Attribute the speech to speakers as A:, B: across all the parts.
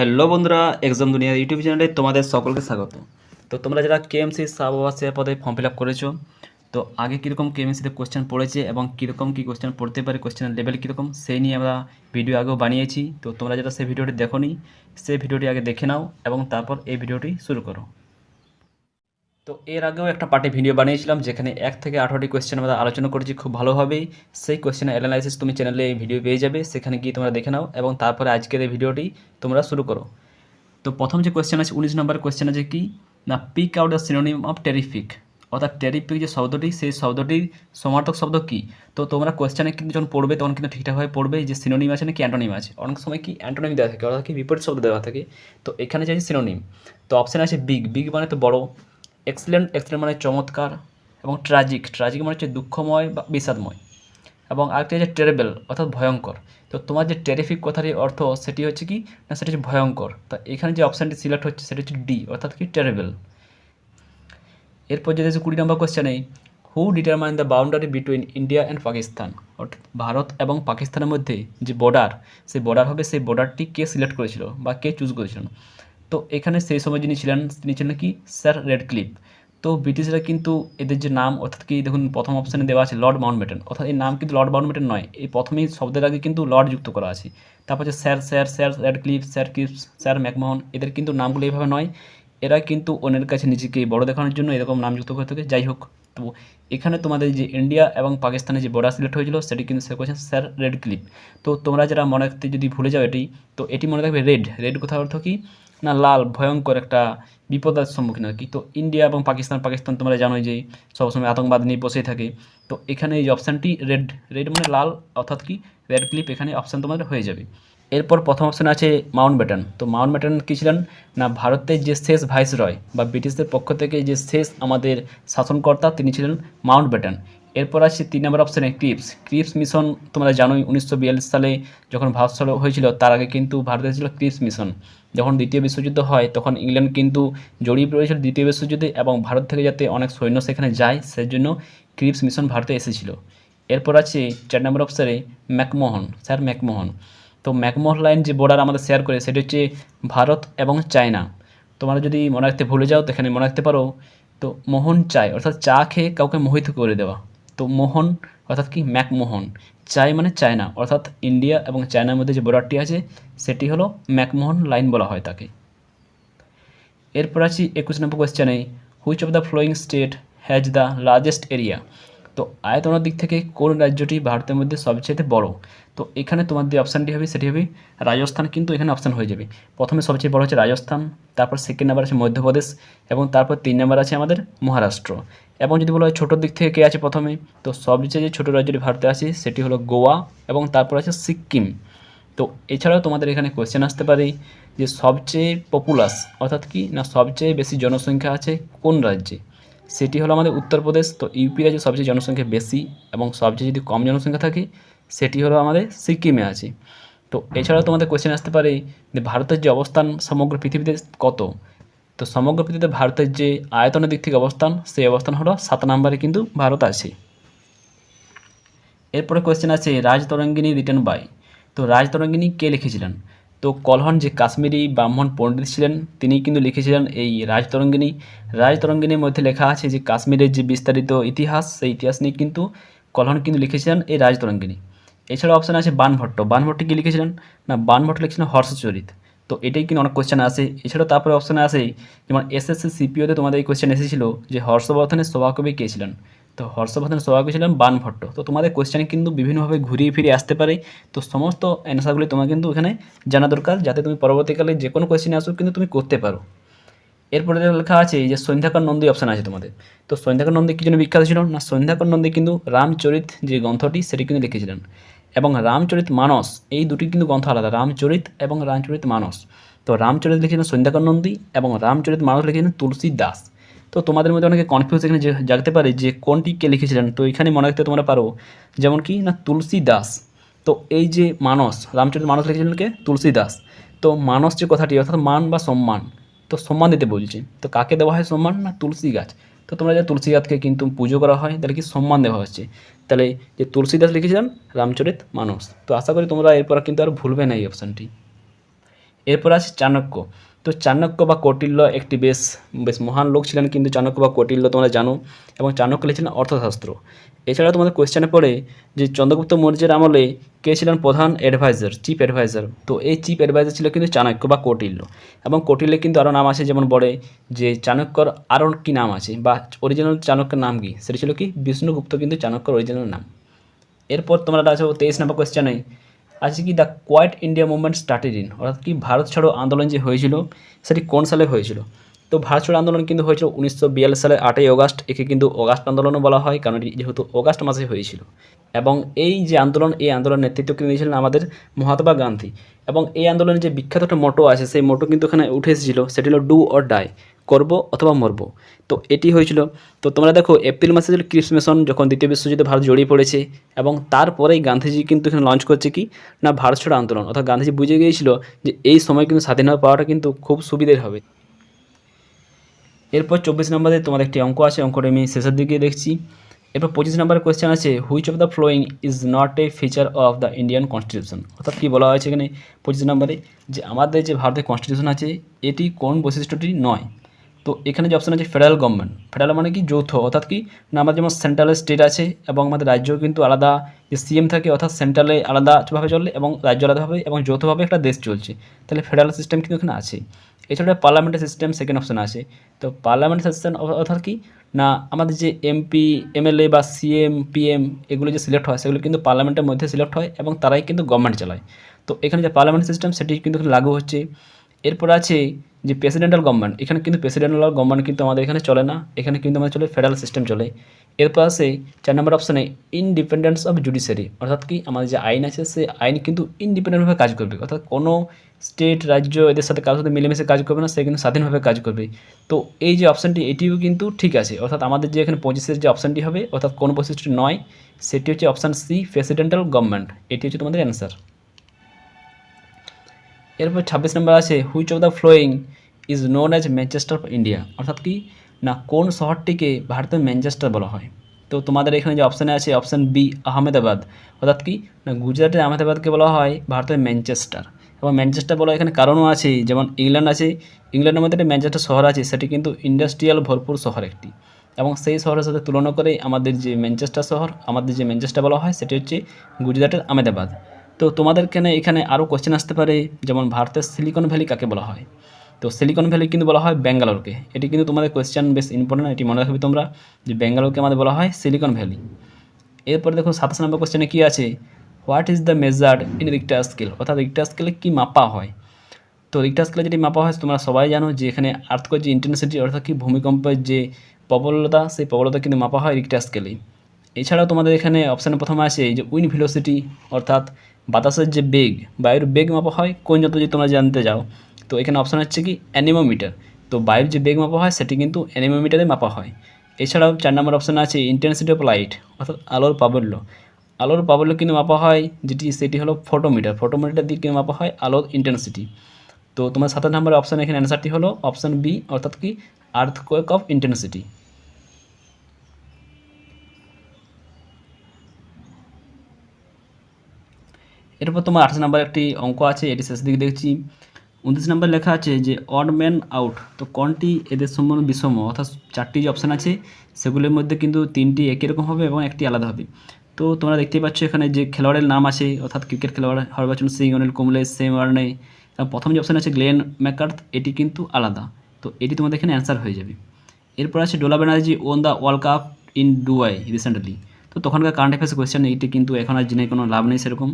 A: Hello বন্ধুরা exam দুনিয়া YouTube চ্যানেলে তোমাদের সকলকে স্বাগত। তো তোমরা যারা কেএমসি সাব আবাসিয়া পদে ফর্ম ফিল আপ করেছ, তো আগে কীরকম কেএমসিতে কোশ্চেন পড়েছে এবং কীরকম কী কোশ্চেন পড়তে পারে কোশ্চেনের লেভেল কীরকম, সেই নিয়ে আমরা ভিডিও আগেও বানিয়েছি। তো তোমরা যারা সেই ভিডিওটি দেখো সেই ভিডিওটি আগে দেখে নাও এবং তারপর এই ভিডিওটি শুরু করো। তো এর আগেও একটা পার্টে ভিডিও বানিয়েছিলাম যেখানে এক থেকে আঠারোটি কোয়েশ্চেন আমরা আলোচনা করেছি, খুব ভালোভাবেই সেই কোয়েশ্চেনের অ্যানালাইসিস তুমি চ্যানেলে এই ভিডিও পেয়ে যাবে, সেখানে গিয়ে তোমরা দেখে নাও এবং তারপরে আজকের এই ভিডিওটি তোমরা শুরু করো। তো প্রথম যে কোয়েশ্চেন আছে, উনিশ নম্বর কোয়েশ্চেন আছে কি? না pick out the synonym of terrific অর্থাৎ টেরিফিক যে শব্দটি, সেই শব্দটির সমার্থক শব্দ কি? তো তোমরা কোয়েশ্চেনে কিন্তু যখন পড়বে, তখন কিন্তু ঠিকঠাকভাবে পড়বে যে সিনোনিম আছে নাকি অ্যান্টোনিম আছে। অনেক সময় কি অ্যান্টোনিম দেওয়া থাকে, অর্থাৎ কি বিপরীত শব্দ দেওয়া থাকে। তো এখানে যে সিনোনিম তো অপশান আছে বিগ বিগ মানে তো বড়। এক্সিলেন্ট এক্সিলেন্ট মানে চমৎকার এবং ট্র্যাজিক ট্র্যাজিক মানে হচ্ছে দুঃখময় বা বিষাদময়। এবং আরেকটি হচ্ছে টেরেবেল অর্থাৎ ভয়ঙ্কর। তো তোমার যে টেরিফিক কথাটির অর্থ, সেটি হচ্ছে কি? না, সেটি হচ্ছে ভয়ঙ্কর। তা এখানে যে অপশানটি সিলেক্ট হচ্ছে, সেটি হচ্ছে ডি অর্থাৎ কি? টেরেবেল এরপর যদি আছে কুড়ি নম্বর কোশ্চেনে who determine the boundary between India and Pakistan অর্থাৎ ভারত এবং পাকিস্তানের মধ্যে যে বর্ডার সেই বর্ডার হবে, সেই বর্ডারটি কে সিলেক্ট করেছিল বা কে চুজ করেছিলেন তো এখানে সেই সময় যিনি ছিলেন, তিনি ছিলেন কি? স্যার রেড ক্লিপ তো ব্রিটিশরা কিন্তু এদের যে নাম, অর্থাৎ কি দেখুন, প্রথম অপশানে দেওয়া আছে লর্ড মাউন্টব্যাটেন অর্থাৎ এই নাম কিন্তু লর্ড মাউন্টব্যাটেন নয়, এই প্রথমেই শব্দের আগে কিন্তু লর্ড যুক্ত করা আছে। তারপর হচ্ছে sir sir sir Radcliffe sir Cripps sir McMahon, এদের কিন্তু নামগুলো এইভাবে নয়। এরা কিন্তু অন্যের কাছে নিজেকে বড় দেখানোর জন্য এরকম নাম যুক্ত করে থাকে। যাই হোক, তো এখানে তোমাদের যে ইন্ডিয়া এবং পাকিস্তানের যে বর্ডার সিলেক্ট হয়েছিল, সেটি কিন্তু সে করেছেন স্যার রেড ক্লিপ তো তোমরা যারা মনে রাখতে যদি ভুলে যাও এটি, তো এটি মনে রাখবে রেড। রেড কোথাও অর্থ কি? না লাল, ভয়ঙ্কর একটা বিপদের সম্মুখীন আর কি। তো ইন্ডিয়া এবং পাকিস্তান পাকিস্তান তোমরা জানোই যে সবসময় আতঙ্কবাদ নিয়ে বসেই থাকে। তো এখানে এই অপশানটি রেড রেড মানে লাল, অর্থাৎ কি রেড ক্লিপ এখানে অপশান তোমাদের হয়ে যাবে। এরপর প্রথম অপশান আছে মাউন্ট ব্যাটন তো মাউন্ট ব্যাটন কী ছিলেন? না, ভারতের যে শেষ ভাইস রয় বা ব্রিটিশদের পক্ষ থেকে যে শেষ আমাদের শাসনকর্তা তিনি ছিলেন মাউন্ট ব্যাটন এরপর আছে তিন নম্বর অপশানে ক্রিপস। ক্রিপস মিশন তোমরা জানোই, উনিশশো সালে যখন ভারত হয়েছিল, তার আগে কিন্তু ভারতে ছিল ক্রিপস মিশন। যখন দ্বিতীয় বিশ্বযুদ্ধ হয়, তখন ইংল্যান্ড কিন্তু জড়িয়ে পড়েছিল দ্বিতীয় বিশ্বযুদ্ধে এবং ভারত থেকে যাতে অনেক সৈন্য সেখানে যায়, সেজন্য ক্রিপস মিশন ভারতে এসেছিল। এরপর আছে চার নম্বর অপশানে ম্যাকমোহন, স্যার ম্যাকমোহন। তো ম্যাকমোহন লাইন যে বর্ডার আমাদের শেয়ার করে, সেটি হচ্ছে ভারত এবং চায়না। তোমরা যদি মনে রাখতে ভুলে যাও, তো এখানে মনে রাখতে পারো, তো মোহন চায়, অর্থাৎ চা খেয়ে কাউকে মোহিত করে দেওয়া। তো মোহন, অর্থাৎ কি, ম্যাকমোহন। চাই মানে চায়না অর্থাৎ ইন্ডিয়া এবং চায়নার মধ্যে যে বর্ডারটি আছে, সেটি হলো ম্যাকমোহন লাইন বলা হয় তাকে। এরপর আছি একুশ নম্বর কোয়েশ্চেনে which of the following state has the largest area তো আয়তনের দিক থেকে কোন রাজ্যটি ভারতের মধ্যে সবচেয়ে বড়? তো এখানে তোমার যে অপশানটি হবে, সেটি হবে রাজস্থান, কিন্তু এখানে অপশান হয়ে যাবে। প্রথমে সবচেয়ে বড় হচ্ছে রাজস্থান, তারপর সেকেন্ড নাম্বার আছে মধ্যপ্রদেশ এবং তারপর তিন নাম্বার আছে আমাদের মহারাষ্ট্র। এবং যদি বলা হয় ছোটোর দিক থেকে কে আছে প্রথমে, তো সবচেয়ে যে ছোটো রাজ্যটি ভারতে আছে, সেটি হলো গোয়া এবং তারপর আছে সিকিম। তো এছাড়াও তোমাদের এখানে কোয়েশ্চেন আসতে পারে যে সবচেয়ে পপুলাস অর্থাৎ কি না সবচেয়ে বেশি জনসংখ্যা আছে কোন রাজ্যে? সেটি হলো আমাদের উত্তরপ্রদেশ, তো ইউপি রাজ্যে সবচেয়ে জনসংখ্যা বেশি এবং সবচেয়ে যদি কম জনসংখ্যা থাকে, সেটি হলো আমাদের সিকিমে আছে। তো এছাড়াও তোমাদের কোয়েশ্চেন আসতে পারে যে ভারতের যে অবস্থান সমগ্র পৃথিবীতে কত? তো সমগ্র পৃথিবীতে ভারতের যে আয়তনের দিক থেকে অবস্থান, সেই অবস্থান হলো সাত নম্বরে কিন্তু ভারত আছে। এরপরে কোয়েশ্চেন আছে, রাজতরঙ্গিনী রিটার্ন বাই তো রাজতরঙ্গিনী কে লিখেছিলেন? তো কলহন যে কাশ্মীরি ব্রাহ্মণ পণ্ডিত ছিলেন, তিনি কিন্তু লিখেছিলেন এই রাজতরঙ্গিনী। রাজতরঙ্গিনীর মধ্যে লেখা আছে যে কাশ্মীরের যে বিস্তারিত ইতিহাস, সেই ইতিহাস নিয়ে কিন্তু কলহন কিন্তু লিখেছিলেন এই রাজতরঙ্গিনী। এছাড়া অপশান আছে বানভট্ট। বানভট্ট কী লিখেছিলেন? না, বানভট্ট লিখেছিলেন হর্ষচরিত। তো এটাই কিন্তু অনেক কোয়েশ্চেন আসে। এছাড়াও তারপরে অপশানে আসে যেমন এসএসসি সিপিওতে তোমাদের এই কোয়েশ্চেন এসেছিল যে হর্ষবর্ধনের সভাকবি কে ছিলেন? তো হর্ষবর্ধনের সভাকবি ছিলেন বানভট্ট। তো তোমাদের কোয়েশ্চেন কিন্তু বিভিন্নভাবে ঘুরিয়ে ফিরিয়ে আসতে পারে। তো সমস্ত অ্যান্সারগুলি তোমার কিন্তু এখানে জানা দরকার, যাতে তুমি পরবর্তীকালে যে কোনো কোয়েশ্চেনে আসুক কিন্তু তুমি করতে পারো। এরপরে লেখা আছে যে সন্ধ্যাকর নন্দী অপশান আছে তোমাদের। তো সন্ধ্যাকর নন্দী কী জন্য বিখ্যাত ছিল? না, সন্ধ্যাকর নন্দী কিন্তু রামচরিত যে গ্রন্থটি সেটি কিন্তু লিখেছিলেন। এবং রামচরিত মানস, এই দুটি কিন্তু গ্রন্থ আলাদা, রামচরিত এবং রামচরিত মানস। তো রামচরিত লিখেছেন সন্ধ্যাকর নন্দী এবং রামচরিত মানস লিখেছেন তুলসী দাস। তো তোমাদের মধ্যে অনেকে কনফিউজ এখানে জাগতে পারে যে কোনটি কে লিখেছিলেন। তো এখানে মনে রাখতে তোমরা পারো, যেমন কি না তুলসী দাস। তো এই যে মানস, রামচরিত মানস লিখেছিলেন কে? তুলসী দাস। তো মানস যে কথাটি, অর্থাৎ মান বা সম্মান, তো সম্মান দিতে বলছে। তো কাকে দেওয়া হয় সম্মান? না তুলসী গাছ। তো তোমরা যে তুলসীদাসকে কিন্তু পুজো করা হয়, তাহলে কি সম্মান দেওয়া হচ্ছে? তাহলে যে তুলসীদাস লিখেছিলেন রামচরিত মানুষ তো আশা করি তোমরা এরপর কিন্তু আর ভুলবে না এই অপশানটি এরপর আছে চাণক্য। তো চাণক্য বা কৌটিল্য একটি বেশ বেশ মহান লোক ছিলেন কিন্তু চাণক্য বা কৌটিল্য তোমরা জানো, এবং চাণক্য লিখেছিলেন অর্থশাস্ত্র। এছাড়া তোমাদের কোয়েশ্চেনে পড়ে যে চন্দ্রগুপ্ত মৌর্যের আমলে কে ছিলেন প্রধান অ্যাডভাইজার চিফ অ্যাডভাইজার তো এই চিফ অ্যাডভাইজার ছিল কিন্তু চাণক্য বা কৌটিল্য। এবং কৌটিল্যে কিন্তু আরও নাম আছে, যেমন বলে যে চাণক্যর আরও কী নাম আছে? বা অরিজিনাল চাণক্যের নাম কি? সেটা ছিল কি? বিষ্ণুগুপ্ত কিন্তু চাণক্যর অরিজিনাল নাম। এরপর তোমরা আছো তেইশ নম্বর কোয়েশ্চেনে আছে কি the Quit India movement started in অর্থাৎ কি ভারত ছাড়ো আন্দোলন যে হয়েছিল, সেটি কোন সালে হয়েছিল? তো ভারত ছাড়ো আন্দোলন কিন্তু হয়েছিল উনিশশো বিয়াল্লিশ সালের আটই অগাস্ট, একে কিন্তু অগাস্ট আন্দোলনও বলা হয়, কারণ এটি যেহেতু অগাস্ট মাসে হয়েছিল। এবং এই যে আন্দোলন, এই আন্দোলনের নেতৃত্ব কিন্তু নিয়েছিলেন আমাদের মহাত্মা গান্ধী। এবং এই আন্দোলনের যে বিখ্যাত একটা মোটো আছে, সেই মোটো কিন্তু এখানে উঠে এসেছিল, সেটি হলো ডু অর ডাই করব অথবা মরব। তো এটি হয়েছিল, তো তোমরা দেখো, এপ্রিল মাসে ছিল ক্রিপস মিশন যখন দ্বিতীয় বিশ্বযুদ্ধে ভারত জড়িয়ে পড়েছে, এবং তারপরেই গান্ধীজি কিন্তু এখানে লঞ্চ করছে কি? না, ভারত ছাড়ো আন্দোলন। অর্থাৎ গান্ধীজি বুঝে গিয়েছিল যে এই সময় কিন্তু স্বাধীনতা পাওয়াটা কিন্তু খুব সুবিধের হবে। এরপর চব্বিশ নম্বরে তোমার একটি অঙ্ক আছে, অঙ্কটা আমি শেষের দিকে দেখছি। এরপর পঁচিশ নম্বরের কোয়েশ্চেন আছে which of the following is not a feature of the Indian constitution অর্থাৎ কী বলা হয়েছে এখানে পঁচিশ নম্বরে? যে আমাদের যে ভারতের কনস্টিটিউশন আছে, এটি কোন বৈশিষ্ট্যটি নয়? তো এখানে যে অপশান আছে ফেডারেল গভর্নমেন্ট ফেডারেল মানে কি যৌথ, অর্থাৎ কি না আমাদের যেমন সেন্ট্রালের স্টেট আছে এবং আমাদের রাজ্য কিন্তু আলাদা যে সিএম থাকে, অর্থাৎ সেন্ট্রালে আলাদাভাবে চলে এবং রাজ্য আলাদাভাবে এবং যৌথভাবে একটা দেশ চলছে। তাহলে ফেডারেল সিস্টেম কিন্তু এখানে আছে। এছাড়া পার্লামেন্টের সিস্টেম সেকেন্ড অপশন আছে। তো পার্লামেন্ট সিস্টেম অর্থাৎ কি না আমাদের যে এমপি এমএলএ বা সিএম পিএম এগুলো যে সিলেক্ট হয়, সেগুলো কিন্তু পার্লামেন্টের মধ্যে সিলেক্ট হয় এবং তারাই কিন্তু গভর্নমেন্ট চালায়। তো এখানে যে পার্লামেন্ট সিস্টেম সেটি কিন্তু লাগু হচ্ছে। এরপর আছে যে প্রেসিডেন্টাল গভর্নমেন্ট এখানে কিন্তু প্রেসিডেন্টাল গভর্নমেন্ট কিন্তু আমাদের এখানে চলে না, এখানে কিন্তু আমাদের চলে ফেডারেল সিস্টেম চলে। এরপর আছে চার নম্বর অপশানে ইনডিপেন্ডেন্স অফ জুডিশিয়ারি অর্থাৎ কি আমাদের যে আইন আছে, সে আইন কিন্তু ইনডিপেন্ডেন্টভাবে কাজ করবে, অর্থাৎ কোনো স্টেট রাজ্য এদের সাথে কারোর সাথে মিলেমিশে কাজ করবে না, সে কিন্তু স্বাধীনভাবে কাজ করবে। তো এই যে অপশানটি এটিও কিন্তু ঠিক আছে, অর্থাৎ আমাদের যে এখানে পঁচিশের যে অপশানটি হবে, অর্থাৎ কোন বৈশিষ্ট্য নয়, সেটি হচ্ছে অপশান সি প্রেসিডেন্টাল গভর্নমেন্ট এটি হচ্ছে তোমাদের অ্যান্সার এরপর ছাব্বিশ নম্বর আছে which of the following is known as Manchester of India অর্থাৎ কি? না, কোন শহরটিকে ভারতের ম্যানচেস্টার বলা হয়? তো তোমাদের এখানে যে অপশানে আছে অপশান বি আহমেদাবাদ। অর্থাৎ কি? না, গুজরাটের আহমেদাবাদকে বলা হয় ভারতের ম্যানচেস্টার এবং ম্যানচেস্টার বলা এখানে কারণও আছে, যেমন ইংল্যান্ড আছে। ইংল্যান্ডের মধ্যে একটা ম্যানচেস্টার শহর আছে, সেটি কিন্তু ইন্ডাস্ট্রিয়াল ভরপুর শহর একটি। এবং সেই শহরের সাথে তুলনা করে আমাদের যে ম্যানচেস্টার শহর, আমাদের যে ম্যানচেস্টার বলা হয়, সেটি হচ্ছে গুজরাটের আহমেদাবাদ। তো তোমাদের এখানে এখানে আরও কোশ্চেন আসতে পারে? যেমন ভারতের সিলিকন ভ্যালি কাকে বলা হয়? তো সিলিকন ভ্যালি কিন্তু বলা হয় ব্যাঙ্গালোরকে এটি কিন্তু তোমাদের কোয়েশ্চেন বেশ ইম্পর্টেন্ট এটি মনে রাখবে তোমরা যে ব্যাঙ্গালোরকে আমাদের বলা হয় সিলিকন ভ্যালি এরপরে দেখো সাতাশ নম্বর কোশ্চেনে কী আছে? What is the measured in Richter scale অর্থাৎ রিক্টার স্কেলে কী মাপা হয়? তো রিক্টার স্কেলে যেটি মাপা হয়, তোমরা সবাই জানো যে এখানে আর্থকোয়ের যে ইন্টেন্সিটি অর্থাৎ কি ভূমিকম্পের যে প্রবলতা, সেই প্রবলতা কিন্তু মাপা হয় রিক্টার স্কেলেই এছাড়াও তোমাদের এখানে অপশানে প্রথমে আছে যে উইন ভিলোসিটি অর্থাৎ বাতাসের যে বেগ, বায়ুর বেগ মাপা হয় কোন যত যদি তোমরা জানতে যাও। তো এখানে অপশান হচ্ছে কি অ্যানিমোমিটার তো বায়ুর যে বেগ মাপা হয় সেটি কিন্তু অ্যানিমোমিটারে মাপা হয়। এছাড়াও চার নম্বর অপশান আছে ইন্টেন্সিটি অফ লাইট অর্থাৎ আলোর প্রাবল্য। আলোর প্রাবল্য কিন্তু মাপা হয় যেটি, সেটি হলো ফটোমিটার ফটোমিটার দিয়ে কিন্তু মাপা হয় আলোর ইন্টেন্সিটি তো তোমার সাতের নম্বরের অপশান এখানে অ্যান্সারটি হলো অপশান বি অর্থাৎ কি আর্থকোয়েক অফ ইন্টেন্সিটি এরপর তোমার আঠাশ নাম্বার একটি অঙ্ক আছে, এটি শেষ দিকে দেখছি। উনত্রিশ নাম্বার লেখা আছে যে অড ম্যান আউট তো কোনটি এদের সম্বন্ধে বিষম? অর্থাৎ চারটি যে অপশান আছে, সেগুলির মধ্যে কিন্তু তিনটি একই রকম হবে এবং একটি আলাদা হবে। তো তোমরা দেখতেই পাচ্ছ এখানে যে খেলোয়াড়ের নাম আছে, অর্থাৎ ক্রিকেট খেলোয়াড় হরভজন সিং, অনিল কুমলে সেম ওয়ার্নে। প্রথম যে অপশান আছে, গ্লেন ম্যাকার্থ, এটি কিন্তু আলাদা। তো এটি তোমাদের এখানে অ্যান্সার হয়ে যাবে। এরপর আছে Dola Banerjee won the World Cup in Dubai recently. তো তখনকার কারেন্ট অ্যাফেয়ার্স কোয়েশ্চেন এটি কিন্তু এখন আর জেনে কোনো লাভ নেই সেরকম।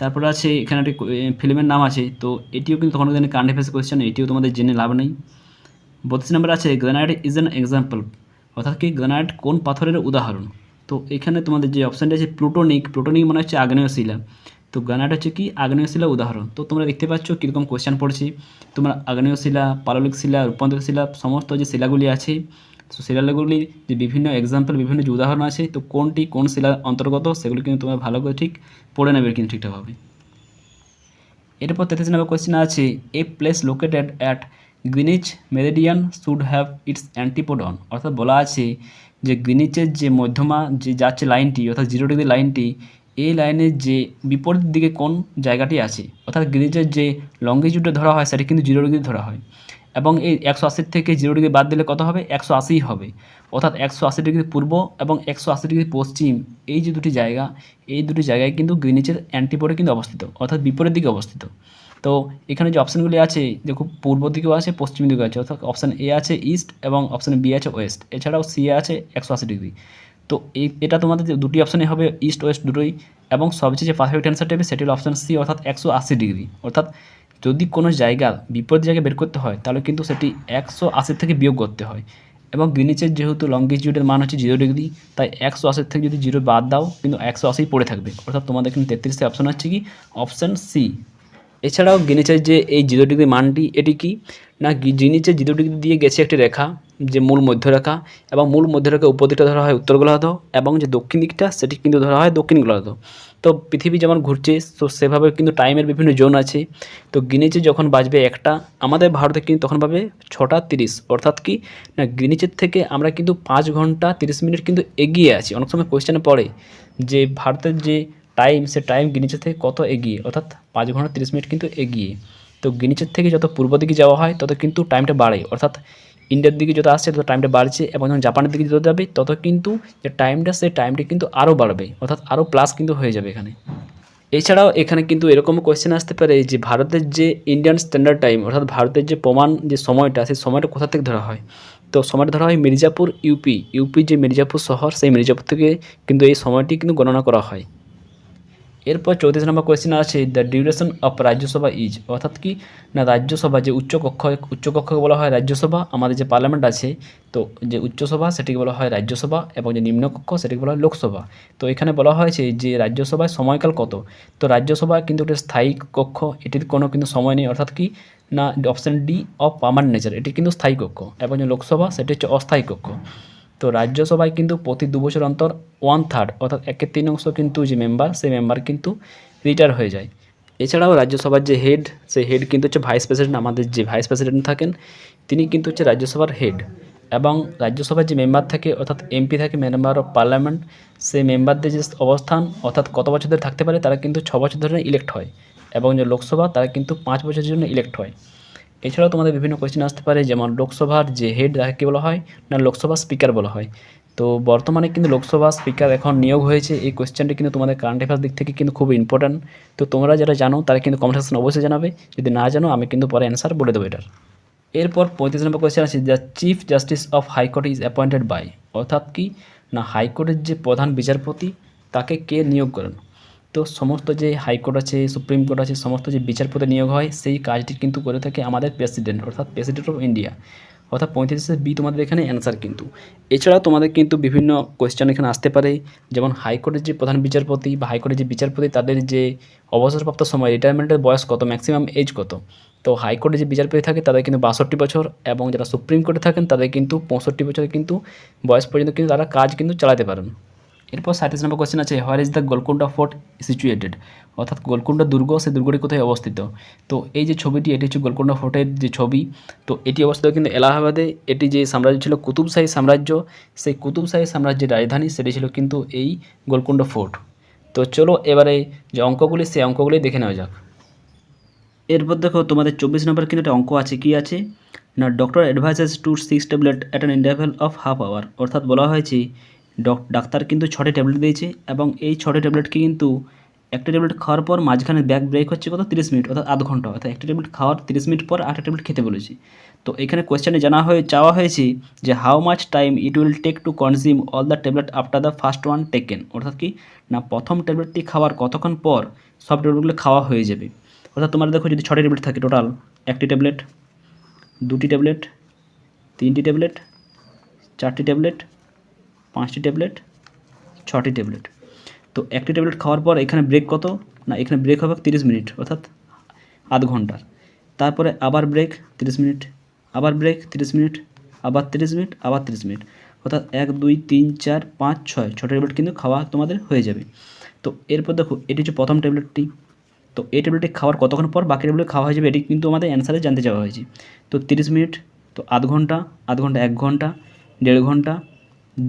A: তারপরে আছে এখানে একটি ফিল্মের নাম আছে, তো এটিও কিন্তু তখন দিনে কারেন্ট অ্যাফেয়ার্স কোয়েশ্চেন এটিও তোমাদের জেনে লাভ নেই। বত্রিশ নম্বর আছে গ্রানাইট ইজ অ্যান এক্সাম্পল অর্থাৎ কি গ্রানাইট কোন পাথরের উদাহরণ? তো এখানে তোমাদের যে অপশানটা আছে প্লুটোনিক প্লুটোনিক মানে হচ্ছে আগ্নেয় শিলা। তো গ্রানাইট হচ্ছে কি আগ্নেয় শিলা উদাহরণ? তো তোমরা দেখতে পাচ্ছ কীরকম কোয়েশ্চেন পড়ছি। তোমরা আগ্নেয় শিলা, পাললিক শিলা, রূপান্তরিত শিলা, সমস্ত যে শিলাগুলি আছে তো শিলাগুলি যে বিভিন্ন এক্সাম্পল বিভিন্ন যে উদাহরণ আছে, তো কোনটি কোন শিলার অন্তর্গত, সেগুলি কিন্তু তোমরা ভালো করে ঠিক পড়ে নেবে কিন্তু ঠিকঠাকভাবে। এরপর তেত্রিশ নম্বর কোয়েশ্চেন আছে a place located at Greenwich meridian should have its antipodal অর্থাৎ বলা আছে যে গ্রিনিচের যে মধ্যমা, যে যাচ্ছে লাইনটি, অর্থাৎ জিরো ডিগ্রি লাইনটি, এই লাইনের যে বিপরীত দিকে কোন জায়গাটি আছে? অর্থাৎ গ্রিনিচের যে লঙ্গিটিউডে ধরা হয়, সেটা কিন্তু জিরো ডিগ্রি ধরা হয়। এবং এই একশো আশির থেকে জিরো ডিগ্রি বাদ দিলে কত হবে? একশো আশিই হবে। অর্থাৎ একশো আশি ডিগ্রি পূর্ব এবং একশো আশি ডিগ্রি পশ্চিম, এই যে দুটি জায়গা, এই দুটি জায়গায় কিন্তু গ্রিনিচের অ্যান্টিপোডে কিন্তু অবস্থিত, অর্থাৎ বিপরীত দিকে অবস্থিত। তো এখানে যে অপশানগুলি আছে দেখো পূর্ব দিকেও আছে, পশ্চিম দিকেও আছে, অর্থাৎ অপশান এ আছে ইস্ট এবং অপশান বি আছে ওয়েস্ট এছাড়াও সি আছে একশো আশি ডিগ্রি। তো এই, এটা তোমাদের যে দুটি অপশানে হবে ইস্ট ওয়েস্ট দুটোই এবং সবচেয়ে যে পারফেক্ট অ্যান্সারটা হবে, সেটি হলো অপশান সি অর্থাৎ একশো আশি ডিগ্রি। অর্থাৎ যদি কোনো জায়গা বিপরীত জায়গায় বের করতে হয়, তাহলে কিন্তু সেটি একশো আশির থেকে বিয়োগ করতে হয়। এবং গ্রিনিচের যেহেতু লঙ্গিটিউডের মান হচ্ছে জিরো ডিগ্রি তাই একশো আশির থেকে যদি জিরো বাদ দাও, কিন্তু একশো আশি পড়ে থাকবে। অর্থাৎ তোমাদের এখানে তেত্রিশে অপশান হচ্ছে কি? অপশান সি এছাড়াও গ্রিনিচের যে এই জিরো ডিগ্রি মানটি, এটি কি? না গ্রিনিচের জিরো ডিগ্রি দিয়ে গেছে একটি রেখা, যে মূল মধ্যরেখা, এবং মূল মধ্যরেখা উপর দিকটা ধরা হয় উত্তর গোলার্ধ, এবং যে দক্ষিণ দিকটা, সেটি কিন্তু ধরা হয় দক্ষিণ গোলার্ধ। তো পৃথিবী যেমন ঘুরছে, তো সেভাবে কিন্তু টাইমের বিভিন্ন জোন আছে। তো গ্রিনিচে যখন বাজবে একটা, আমাদের ভারতে কিন্তু তখন পাবে ছটা তিরিশ। অর্থাৎ কি? না গ্রিনিচের থেকে আমরা কিন্তু পাঁচ ঘণ্টা তিরিশ মিনিট কিন্তু এগিয়ে আছি। অনেক সময় কোয়েশ্চেনে পড়ে যে ভারতের যে টাইম সে টাইম গ্রিনিচের থেকে কত এগিয়ে? অর্থাৎ পাঁচ ঘণ্টা তিরিশ মিনিট কিন্তু এগিয়ে। তো গ্রিনিচের থেকে যত পূর্ব দিকে যাওয়া হয়, তত কিন্তু টাইমটা বাড়ে। অর্থাৎ ইন্ডিয়ার দিকে যত আসছে, তত টাইমটা বাড়ছে এবং যখন জাপানের দিকে যত যাবে, তত কিন্তু যে টাইমটা সেই টাইমটি কিন্তু আরও বাড়বে। অর্থাৎ আরও প্লাস কিন্তু হয়ে যাবে এখানে। এছাড়াও এখানে কিন্তু এরকম কোয়েশ্চেন আসতে পারে যে ভারতের যে ইন্ডিয়ান স্ট্যান্ডার্ড টাইম অর্থাৎ ভারতের যে প্রমাণ যে সময়টা, সেই সময়টা কোথা থেকে ধরা হয়? তো সময়টা ধরা হয় মির্জাপুর ইউপি ইউপি যে মির্জাপুর শহর, সেই মির্জাপুর থেকে কিন্তু এই সময়টি কিন্তু গণনা করা হয়। এরপর চৌত্রিশ নম্বর কোয়েশ্চেন আছে the duration of Rajya Sabha is অর্থাৎ কি? না, রাজ্যসভা যে উচ্চকক্ষ উচ্চকক্ষকে বলা হয় রাজ্যসভা, আমাদের যে পার্লামেন্ট আছে, তো যে উচ্চসভা সেটিকে বলা হয় রাজ্যসভা এবং যে নিম্নকক্ষ সেটিকে বলা হয় লোকসভা। তো এখানে বলা হয়েছে যে রাজ্যসভায় সময়কাল কত? তো রাজ্যসভা কিন্তু একটা স্থায়ী কক্ষ, এটির কোনো কিন্তু সময় নেই, অর্থাৎ কি? না option D of permanent nature এটি কিন্তু স্থায়ী কক্ষ এবং যে লোকসভা, সেটি হচ্ছে অস্থায়ী কক্ষ। তো রাজ্যসভায় কিন্তু প্রতি দু বছর অন্তর ওয়ান থার্ড অর্থাৎ একের তিন অংশ কিন্তু যে মেম্বার সেই মেম্বার কিন্তু রিটায়ার হয়ে যায়। এছাড়াও রাজ্যসভার যে হেড সেই হেড কিন্তু হচ্ছে ভাইস প্রেসিডেন্ট আমাদের যে ভাইস প্রেসিডেন্ট থাকেন, তিনি কিন্তু হচ্ছে রাজ্যসভার হেড এবং রাজ্যসভার যে মেম্বার থাকে, অর্থাৎ এমপি থাকে মেম্বার অফ পার্লামেন্ট সেই মেম্বারদের যে অবস্থান, অর্থাৎ কত বছর ধরে থাকতে পারে, তারা কিন্তু ছ বছর ধরে ইলেক্ট হয় এবং যে লোকসভা, তারা কিন্তু পাঁচ বছরের জন্য ইলেক্ট হয়। এছাড়াও তোমাদের বিভিন্ন কোয়েশ্চেন আসতে পারে, যেমন লোকসভার যে হেড তাকে বলা হয়, না লোকসভা স্পিকার বলা হয়। তো বর্তমানে কিন্তু লোকসভা স্পিকার এখন নিয়োগ হয়েছে। এই কোয়েশ্চেনটি কিন্তু তোমাদের কারেন্ট অ্যাফেয়ার্স দিক থেকে কিন্তু খুব ইম্পর্ট্যান্ট তো তোমরা যারা জানো, তারা কিন্তু কমেন্ট সেকশন অবশ্যই জানাবে। যদি না জানো, আমি কিন্তু পরে অ্যান্সার বলে দেবো এটার। এরপর পঁয়ত্রিশ নম্বর কোয়েশ্চেন আছে the chief justice of high court is appointed by অর্থাৎ কি? না হাইকোর্টের যে প্রধান বিচারপতি, তাকে কে নিয়োগ করেন? তো সমস্ত যে হাইকোর্ট আছে সুপ্রিম কোর্ট আছে, সমস্ত যে বিচারপতি নিয়োগ হয়, সেই কাজটি কিন্তু করে থাকে আমাদের প্রেসিডেন্ট অর্থাৎ প্রেসিডেন্ট অফ ইন্ডিয়া অর্থাৎ পঁয়ত্রিশে বি তোমাদের এখানে অ্যান্সার কিন্তু। এছাড়াও তোমাদের কিন্তু বিভিন্ন কোয়েশ্চেন এখানে আসতে পারে, যেমন হাইকোর্টের যে প্রধান বিচারপতি বা হাইকোর্টের যে বিচারপতি, তাদের যে অবসরপ্রাপ্ত সময় রিটায়ারমেন্টের বয়স কত ম্যাক্সিমাম এজ কত? তো হাইকোর্টে যে বিচারপতি থাকে, তাদের কিন্তু বাষট্টি বছর, এবং যারা সুপ্রিম কোর্টে থাকেন, তাদের কিন্তু পঁয়ষট্টি বছরে কিন্তু বয়স পর্যন্ত কিন্তু তারা কাজ কিন্তু চালাতে পারেন। এরপর সাঁত্রিশ নম্বর কোয়েশ্চেন আছে where is the Golconda fort situated অর্থাৎ গোলকুন্ডা দুর্গ সেই দুর্গটি কোথায় অবস্থিত? তো এই যে ছবিটি, এটি হচ্ছে গোলকুন্ডা ফোর্টের যে ছবি। তো এটি অবস্থিত কিন্তু এলাহাবাদে। এটি যে সাম্রাজ্য ছিল কুতুবশাহী সাম্রাজ্য, সেই কুতুবশাহী সাম্রাজ্যের রাজধানী, সেটি ছিল কিন্তু এই গোলকুন্ডা ফোর্ট তো চলো এবারে যে অঙ্কগুলি, সেই অঙ্কগুলি দেখে নেওয়া যাক। এরপর দেখো, তোমাদের চব্বিশ নম্বর কিন্তু একটা অঙ্ক আছে, কি আছে? না doctor advises to six tablet at an interval of half hour অর্থাৎ বলা হয়েছে ডাক্তার কিন্তু ছটি ট্যাবলেট দিয়েছে এবং এই ছটি ট্যাবলেটকে কিন্তু একটা ট্যাবলেট খাওয়ার পর মাঝখানে ব্যাক ব্রেক হচ্ছে কত? তিরিশ মিনিট, অর্থাৎ আধ ঘণ্টা। অর্থাৎ একটা ট্যাবলেট খাওয়ার তিরিশ মিনিট পর আরেকটা ট্যাবলেট খেতে বলেছে। তো এখানে কোয়েশ্চেনে জানা হয়ে, চাওয়া হয়েছে যে how much time it will take to consume all the tablet after the first one taken অর্থাৎ কি, না প্রথম ট্যাবলেটটি খাওয়ার কতক্ষণ পর সব ট্যাবলেটগুলো খাওয়া হয়ে যাবে? অর্থাৎ তোমার দেখো যদি ছটি ট্যাবলেট থাকে টোটাল একটি ট্যাবলেট, দুটি ট্যাবলেট, তিনটি ট্যাবলেট, চারটি ট্যাবলেট পাঁচটি ট্যাবলেট, ছটি ট্যাবলেট। তো একটি ট্যাবলেট খাওয়ার পর এখানে ব্রেক কত? না, এখানে ব্রেক হবে তিরিশ মিনিট, অর্থাৎ আধ ঘণ্টার তারপরে আবার ব্রেক তিরিশ মিনিট, আবার ব্রেক তিরিশ মিনিট, আবার তিরিশ মিনিট, আবার তিরিশ মিনিট। অর্থাৎ এক, দুই, তিন, চার, পাঁচ, ছয়, ছটা ট্যাবলেট কিন্তু খাওয়া তোমাদের হয়ে যাবে। তো এরপর দেখো, এটি হচ্ছে প্রথম ট্যাবলেটটি। তো এই ট্যাবলেটটি খাওয়ার কতক্ষণ পর বাকি ট্যাবলেট খাওয়া হয়ে যাবে, এটি কিন্তু আমাদের অ্যান্সারে জানতে চাওয়া হয়েছে। তো তিরিশ মিনিট, তো আধ ঘণ্টা আধ ঘণ্টা, এক ঘণ্টা, দেড় ঘণ্টা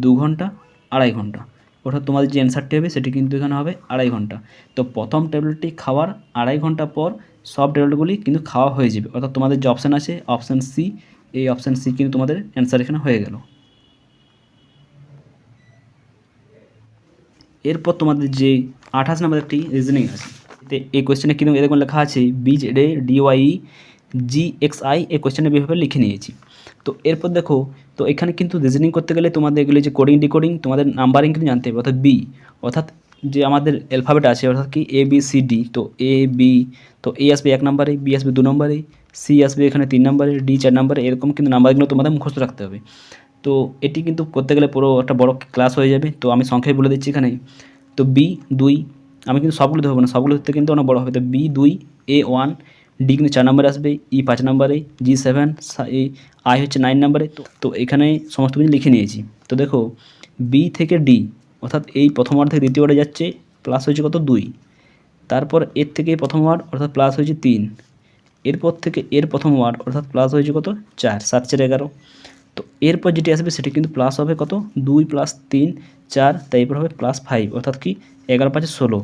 A: দু ঘণ্টা, আড়াই ঘণ্টা। অর্থাৎ তোমাদের যে অ্যান্সারটি হবে সেটি কিন্তু এখানে হবে আড়াই ঘণ্টা। তো প্রথম ট্যাবলেটটি খাওয়ার আড়াই ঘণ্টা পর সব ট্যাবলেটগুলি কিন্তু খাওয়া হয়ে যাবে। অর্থাৎ তোমাদের যে অপশান আছে অপশান সি এই অপশান সি কিন্তু তোমাদের অ্যান্সার এখানে হয়ে গেল। এরপর তোমাদের যে আঠাশ নম্বর একটি রিজনিং আছে এই কোয়েশ্চেনে কিন্তু এরকম লেখা আছে, B J D D Y G X I এই কোয়েশ্চেনে বিভাবে লিখে নিয়েছি। তো এরপর দেখো তো এখানে কিন্তু রিজনিং করতে গেলে তোমাদের এগুলি যে কোডিং ডিকোডিং তোমাদের নাম্বারিং কিন্তু জানতে হবে, অর্থাৎ বি অর্থাৎ যে আমাদের অ্যালফাবেট আছে, অর্থাৎ কি? এ বি সি ডি তো এ বি তো এ আসবে এক নম্বরে বি আসবে দু নম্বরে সি আসবে এখানে তিন নম্বরে ডি চার নম্বরে এরকম কিন্তু নাম্বারগুলো তোমাদের মুখস্থ রাখতে হবে। তো এটি কিন্তু করতে গেলে পুরো একটা বড় ক্লাস হয়ে যাবে। তো আমি সংখ্যায় বলে দিচ্ছি এখানে। তো বি দুই, আমি কিন্তু সবগুলো ধরবো না, সবগুলো ধরতে কিন্তু অনেক বড় হবে। তো বি দুই এ ওয়ান ডি কিন্তু চার নম্বরে আসবে, ই পাঁচ নম্বরে, জি সেভেন আই হচ্ছে নাইন নম্বরে। তো এখানে সমস্ত কিছু লিখে নিয়েছি। তো দেখো বি থেকে ডি অর্থাৎ এই প্রথম ওয়ার্ড থেকে দ্বিতীয় ওয়ার্ডে যাচ্ছে প্লাস হয়েছে কত? দুই। তারপর এর থেকে প্রথম ওয়ার্ড, অর্থাৎ প্লাস হয়েছে তিন। এরপর থেকে এর প্রথম ওয়ার্ড, অর্থাৎ প্লাস হয়েছে কত? চার, সাত, চার, এগারো। তো এরপর যেটি আসবে সেটি কিন্তু প্লাস হবে কত? দুই প্লাস তিন, চার তারপর হবে প্লাস ফাইভ অর্থাৎ কি? এগারো, পাঁচে, ষোলো।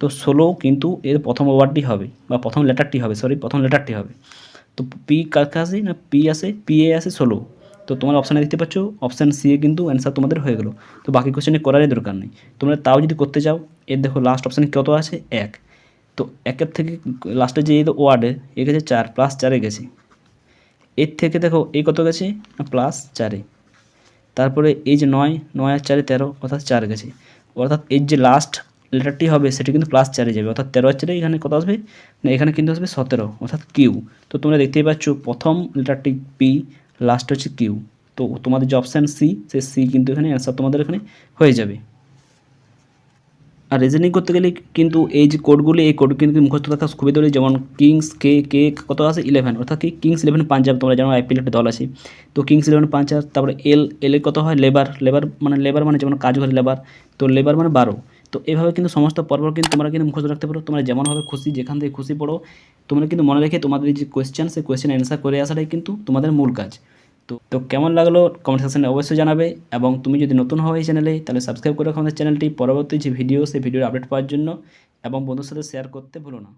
A: তো ষোলো কিন্তু এর প্রথম ওয়ার্ডটি হবে, বা প্রথম লেটারটি হবে সরি প্রথম লেটারটি হবে। তো পি কাকে না পি আসে? পি এ আসে ষোলো তো তোমার অপশানে দেখতে পাচ্ছ অপশান সি এ কিন্তু অ্যান্সার তোমাদের হয়ে গেলো। তো বাকি কোশ্চেনে করারই দরকার নেই। তোমরা তাও যদি করতে চাও, এর দেখো লাস্ট অপশানে কত আছে? এক। তো একের থেকে লাস্টে যে ওয়ার্ডে এ গেছে চার প্লাস চারে গেছে। এর থেকে দেখো এই কত গেছে? প্লাস চারে। তারপরে এই যে নয় নয় আর চারে তেরো, অর্থাৎ চার গেছে। অর্থাৎ এর যে লাস্ট লেটারটি হবে, সেটি কিন্তু প্লাস চারে যাবে। অর্থাৎ তেরো চারে এখানে কত আসবে? না, এখানে কিন্তু আসবে সতেরো, অর্থাৎ কিউ তো তোমরা দেখতেই পাচ্ছ, প্রথম লেটারটি পি লাস্ট হচ্ছে কিউ তো তোমাদের যে অপশান সি সে সি কিন্তু এখানে অ্যান্সার তোমাদের এখানে হয়ে যাবে। আর রিজনিং করতে গেলে কিন্তু এই যে কোডগুলি এই কোড কিন্তু মুখস্থ থাকা খুবই দরকারি যেমন কিংস কে কে কত আছে? ইলেভেন অর্থাৎ কি? কিংস ইলেভেন পাঞ্জাব, তোমরা জানো আইপিএল একটা দল আছে। তো কিংস ইলেভেন পাঞ্জাব, তারপরে এল এল কত হয়? লেবার লেবার মানে লেবার মানে যেমন কাজ করে লেবার তো লেবার মানে বারো। তো এইভাবে কিন্তু সমস্ত পর্ব কিন্তু তোমরা কিন্তু মুখস্থ রাখতে পারো। তোমরা যেমনভাবে খুশি, যেখান থেকে খুশি পড়ো, তোমরা কিন্তু মনে রেখে তোমাদের যে কোয়েশ্চেন সেই কোয়েশ্চেন অ্যান্সার করে আসাটাই কিন্তু তোমাদের মূল কাজ। তো তো কেমন লাগল কমেন্ট সেকশনে অবশ্যই জানাবে এবং তুমি যদি নতুন হও এই চ্যানেলে তাহলে সাবস্ক্রাইব করে রাখো আমাদের চ্যানেলটি পরবর্তী যে ভিডিও সেই ভিডিওর আপডেট পাওয়ার জন্য এবং বন্ধুর সাথে শেয়ার করতে ভুলো না।